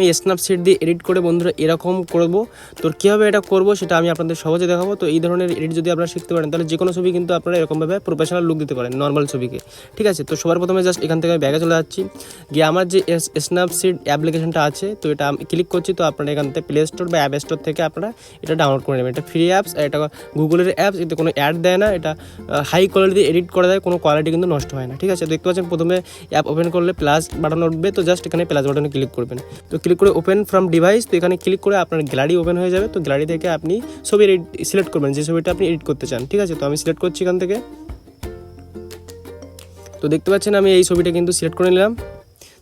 আমি স্ন্যাপসিট দিয়ে এডিট করে বন্ধুরা এরকম করব। তো কীভাবে এটা করব সেটা আমি আপনাদের সহজে দেখাবো। তো এই ধরনের এডিট যদি আপনারা শিখতে পারেন, তাহলে যে কোনো ছবি কিন্তু আপনারা এরকমভাবে প্রফেশনাল লুক দিতে পারেন নর্মাল ছবিকে। ঠিক আছে? তো সবার প্রথমে জাস্ট এখান থেকে আমি ব্যাগে চলে যাচ্ছি। গিয়ে আমার যে স্ন্যাপসিট অ্যাপ্লিকেশনটা আছে, তো এটা আমি ক্লিক করছি, তো আপনারা এখান থেকে প্লে স্টোর বা অ্যাপ স্টোর থেকে আপনারা এটা ডাউনলোড করে নেবেন। এটা ফ্রি অ্যাপস এটা গুগলের অ্যাপস এতে কোনো অ্যাড দেয় না। এটা হাই কোয়ালিটি এডিট করা যায়, কোনো কোয়ালিটি কিন্তু নষ্ট হয় না। ঠিক আছে? দেখতে পাচ্ছেন, প্রথমে অ্যাপ ওপেন করলে প্লাস বাটন উঠবে, তো জাস্ট এখানে প্লাস বাটনে ক্লিক করবেন। তো ক্লিক করে ওপেন ফ্রম ডিভাইস তো এখানে ক্লিক করে আপনার গ্যালারি ওপেন হয়ে যাবে। তো গ্যালারি থেকে আপনি ছবি সিলেক্ট করবেন, যে ছবিটা আপনি এডিট করতে চান। ঠিক আছে? তো আমি সিলেক্ট করছি এখান থেকে। তো দেখতে পাচ্ছেন আমি এই ছবিটা কিন্তু সিলেক্ট করে নিলাম।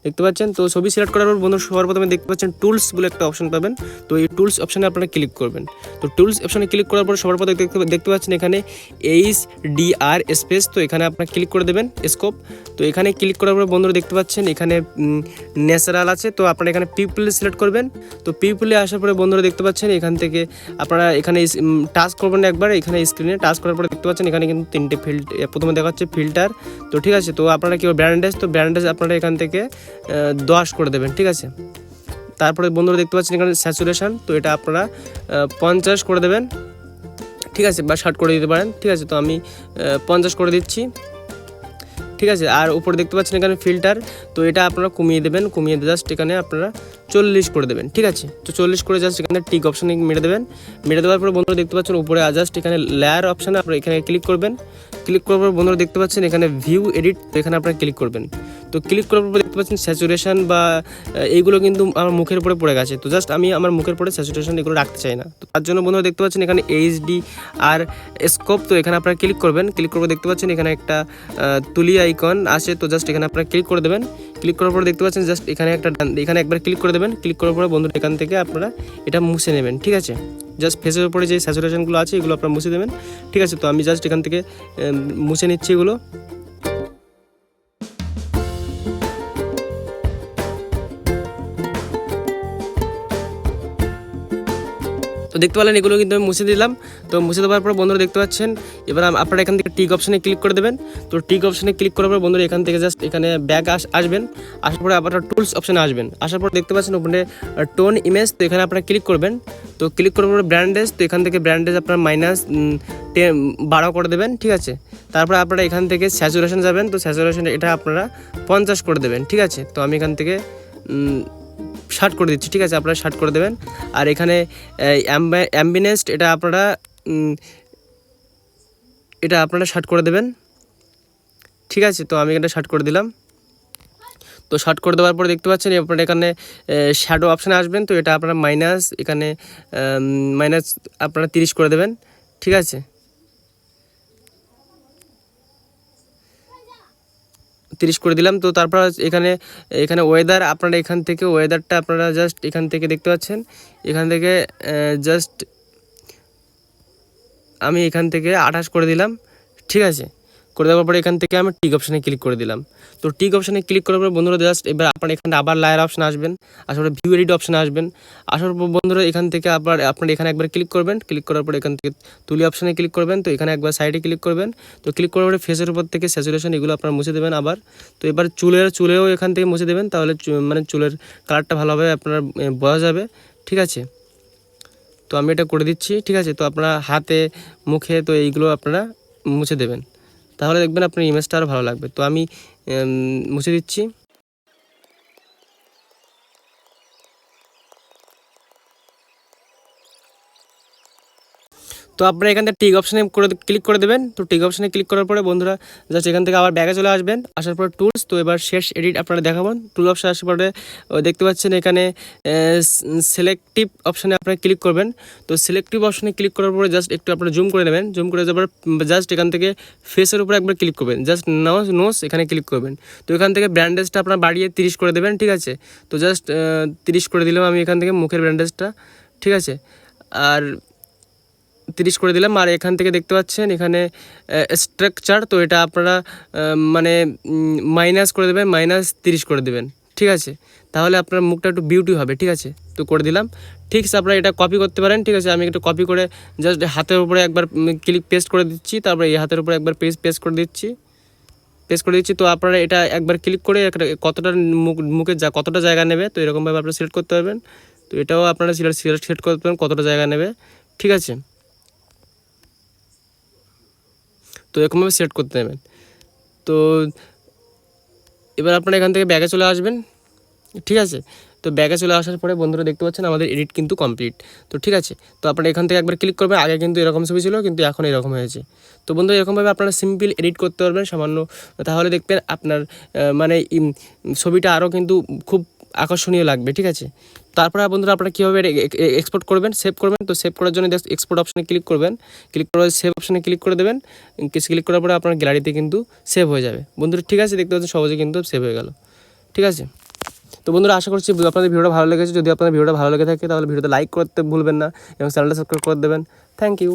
দেখতে পাচ্ছেন? তো ছবি সিলেক্ট করার পর বন্ধু সবার প্রথমে দেখতে পাচ্ছেন টুলস বলে একটা অপশন পাবেন। তো এই টুলস অপশনে আপনারা ক্লিক করবেন। তো টুলস অপশনে ক্লিক করার পর সবার প্রথমে দেখতে পাচ্ছেন এখানে এইচ ডি আর স্পেস তো এখানে আপনারা ক্লিক করে দেবেন স্কোপ তো এখানে ক্লিক করার পর বন্ধুরা দেখতে পাচ্ছেন এখানে ন্যাচারাল আছে, তো আপনারা এখানে পিপল সিলেক্ট করবেন। তো পিপলে আসার পরে বন্ধুরা দেখতে পাচ্ছেন এখান থেকে আপনারা এখানে টাচ করবেন একবার, এখানে স্ক্রিনে টাচ করার পরে দেখতে পাচ্ছেন এখানে কিন্তু তিনটে ফিল্ড প্রথমে দেখা যাচ্ছে ফিল্টার তো ঠিক আছে, তো আপনারা কি ব্র্যান্ডেজ তো ব্র্যান্ডেজ আপনারা এখান থেকে দশ করে দেবেন, ঠিক আছে? তারপরে বন্ধুরা দেখতে পাচ্ছেন এখানে স্যাচুরেশন, তো এটা আপনারা পঞ্চাশ করে দেবেন, ঠিক আছে? বা ষাট করে দিতে পারেন, ঠিক আছে? তো আমি পঞ্চাশ করে দিচ্ছি, ঠিক আছে? আর উপরে দেখতে পাচ্ছেন এখানে ফিল্টার, তো এটা আপনারা কমিয়ে দেবেন, কমিয়ে জাস্ট এখানে আপনারা চল্লিশ করে দেবেন, ঠিক আছে? তো চল্লিশ করে জাস্ট এখানে টিক অপশানে মেরে দেবেন, মেরে দেওয়ার পরে বন্ধুরা দেখতে পাচ্ছেন উপরে জাস্ট এখানে লেয়ার অপশানে আপনারা এখানে ক্লিক করবেন, ক্লিক করার পর বন্ধুরা দেখতে পাচ্ছেন এখানে ভিউ এডিট এখানে আপনারা ক্লিক করবেন। তো ক্লিক করার পর দেখতে পাচ্ছেন স্যাচুরেশন বা এইগুলো কিন্তু আমার মুখের উপরে পড়ে গেছে। তো জাস্ট আমি আমার মুখের পরে স্যাচুরেশন এগুলো রাখতে চাই না। তো তার জন্য বন্ধুরা দেখতে পাচ্ছেন এখানে এইচডি আর স্কোপ তো এখানে আপনারা ক্লিক করবেন। ক্লিক করব দেখতে পাচ্ছেন এখানে একটা তুলি আইকন আছে। তো জাস্ট এখানে আপনারা ক্লিক করে দেবেন। ক্লিক করার পর দেখতে পাচ্ছেন জাস্ট এখানে একটা এখানে একবার ক্লিক করে দেবেন। ক্লিক করার পরে বন্ধুরা এখান থেকে আপনারা এটা মুছে নেবেন, ঠিক আছে? জাস্ট ফেসের উপরে যে স্যাচুরেশনগুলো আছে, এগুলো আপনারা মুছে দেবেন, ঠিক আছে? তো আমি জাস্ট এখান থেকে মুছে নিচ্ছি এগুলো। তো দেখতে পেলেন এগুলো কিন্তু আমি মুছে দিলাম। তো মুছে দেওয়ার পর বন্ধুরা দেখতে পাচ্ছেন, এবার আপনারা এখান থেকে টিক অপশনে ক্লিক করে দেবেন। তো টিক অপশনে ক্লিক করার পর বন্ধুরা এখান থেকে জাস্ট এখানে ব্যাগ আস আসবেন। আসার পরে আপনারা টুলস অপশনে আসবেন। আসার পর দেখতে পাচ্ছেন ওখানে টোন ইমেজ তো এখানে আপনারা ক্লিক করবেন। তো ক্লিক করার পরে ব্র্যান্ডেজ তো এখান থেকে ব্র্যান্ডেজ আপনার মাইনাস টেন বারো করে দেবেন, ঠিক আছে? তারপরে আপনারা এখান থেকে স্যাচুরেশন যাবেন। তো স্যাচুরেশন এটা আপনারা পঞ্চাশ করে দেবেন, ঠিক আছে? তো আমি এখান থেকে ষাট করে দিচ্ছি, ঠিক আছে? আপনারা ষাট করে দেবেন। আর এখানে অ্যাম্বিনেস্ট এটা আপনারা এটা আপনারা ষাট করে দেবেন। ঠিক আছে? তো আমি এটা ষাট করে দিলাম। তো ষাট করে দেওয়ার পরে দেখতে পাচ্ছেন আপনারা এখানে শ্যাডো অপশানে আসবেন। তো এটা আপনারা মাইনাস এখানে মাইনাস আপনারা তিরিশ করে দেবেন। ঠিক আছে? তিরিশ করে দিলাম। তো তারপর এখানে এখানে ওয়েদার আপনারা এখান থেকে ওয়েদারটা আপনারা জাস্ট এখান থেকে দেখতে পাচ্ছেন। এখান থেকে জাস্ট আমি এখান থেকে আঠাশ করে দিলাম। ঠিক আছে? করে দেওয়ার পরে এখান থেকে আমি টিক অপশানে ক্লিক করে দিলাম। তো টিক অপশানে ক্লিক করার পর বন্ধুরা জাস্ট এবার আপনার এখানে আবার লায়ার অপশানে আসবেন, আসার পরে ভিউ এডিট অপশানে আসবেন। আসার পর বন্ধুরা এখান থেকে আবার আপনার এখানে একবার ক্লিক করবেন ক্লিক করার পর এখান থেকে তুলি অপশানে ক্লিক করবেন, তো এখানে একবার সাইডে ক্লিক করবেন। তো ক্লিক করার পরে ফেসের উপর থেকে স্যাচুরেশন এগুলো আপনারা মুছে দেবেন আবার। তো এবার চুলের, চুলেও এখান থেকে মুছে দেবেন, তাহলে মানে চুলের কালারটা ভালোভাবে আপনার বোঝা যাবে, ঠিক আছে? তো আমি এটা করে দিচ্ছি, ঠিক আছে? তো আপনারা হাতে, মুখে তো এইগুলো আপনারা মুছে দেবেন। তাহলে দেখবেন আপনার ইমেজটা আরও ভালো লাগবে। তো আমি মুছে দিচ্ছি। তো আপনারা এখান থেকে টিক অপশানে করে ক্লিক করে দেবেন। তো টিক অপশানে ক্লিক করার পরে বন্ধুরা জাস্ট এখান থেকে আবার ব্যাগে চলে আসবেন। আসার পর টুলস তো এবার শেষ এডিট আপনারা দেখাবেন টুল অপশান আসার পরে দেখতে পাচ্ছেন এখানে সিলেক্টিভ অপশানে আপনারা ক্লিক করবেন। তো সিলেক্টিভ অপশানে ক্লিক করার পরে জাস্ট একটু আপনারা জুম করে নেবেন। জুম করে যাবার জাস্ট এখান থেকে ফেসের উপরে একবার ক্লিক করবেন। জাস্ট নোস নোস এখানে ক্লিক করবেন। তো এখান থেকে ব্র্যান্ডেজটা আপনারা বাড়িয়ে তিরিশ করে দেবেন, ঠিক আছে? তো জাস্ট তিরিশ করে দিলাম আমি এখান থেকে মুখের ব্র্যান্ডেজটা ঠিক আছে? আর তিরিশ করে দিলাম। আর এখান থেকে দেখতে পাচ্ছেন, এখানে স্ট্রাকচার তো এটা আপনারা মানে মাইনাস করে দেবেন মাইনাস তিরিশ করে দেবেন। ঠিক আছে? তাহলে আপনার মুখটা একটু বিউটি হবে, ঠিক আছে? তো করে দিলাম। ঠিক আছে, আপনারা এটা কপি করতে পারেন, ঠিক আছে? আমি একটু কপি করে জাস্ট হাতের উপরে একবার ক্লিক পেস্ট করে দিচ্ছি। তারপরে এই হাতের উপরে একবার পেস্ট পেস্ট করে দিচ্ছি। পেস্ট করে দিচ্ছি, তো আপনারা এটা একবার ক্লিক করে কতটা মুখ মুখে যা কতটা জায়গা নেবে, তো এরকমভাবে আপনারা সিলেক্ট করতে পারবেন। তো এটাও আপনারা সিলেক্ট সিলেক্ট করতে পারবেন কতটা জায়গা নেবে। ঠিক আছে? তো এরকমভাবে সেট করতে নেবেন। তো এবার আপনারা এখান থেকে ব্যাগে চলে আসবেন, ঠিক আছে? তো ব্যাগে চলে আসার পরে বন্ধুরা দেখতে পাচ্ছেন আমাদের এডিট কিন্তু কমপ্লিট তো ঠিক আছে? তো আপনারা এখান থেকে একবার ক্লিক করবেন, আগে কিন্তু এরকম ছবি ছিল, কিন্তু এখন এরকম হয়েছে। তো বন্ধু এরকমভাবে আপনারা সিম্পল এডিট করতে পারবেন, সামান্য তাহলে দেখবেন আপনার মানে ছবিটা আরও কিন্তু খুব আকর্ষণীয় লাগবে, ঠিক আছে? তারপরে বন্ধুরা আপনারা কীভাবে এক্সপোর্ট করবেন সেভ করবেন, তো সেভ করার জন্য এক্সপোর্ট অপশানে ক্লিক করবেন ক্লিক করে সেভ অপশানে ক্লিক করে দেবেন ক্লিক করার পরে আপনার গ্যালারিতে কিন্তু সেভ হয়ে যাবে। বন্ধুরা ঠিক আছে, দেখতে পাচ্ছেন সহজে কিন্তু সেভ হয়ে গেল, ঠিক আছে? তো বন্ধুরা আশা করছি আপনাদের ভিডিওটা ভালো লেগেছে, যদি আপনাদের ভিডিওটা ভালো লেগে থাকে তাহলে ভিডিওতে লাইক করতে ভুলবেন না এবং চ্যানেলটা সাবস্ক্রাইব করে দেবেন। Thank you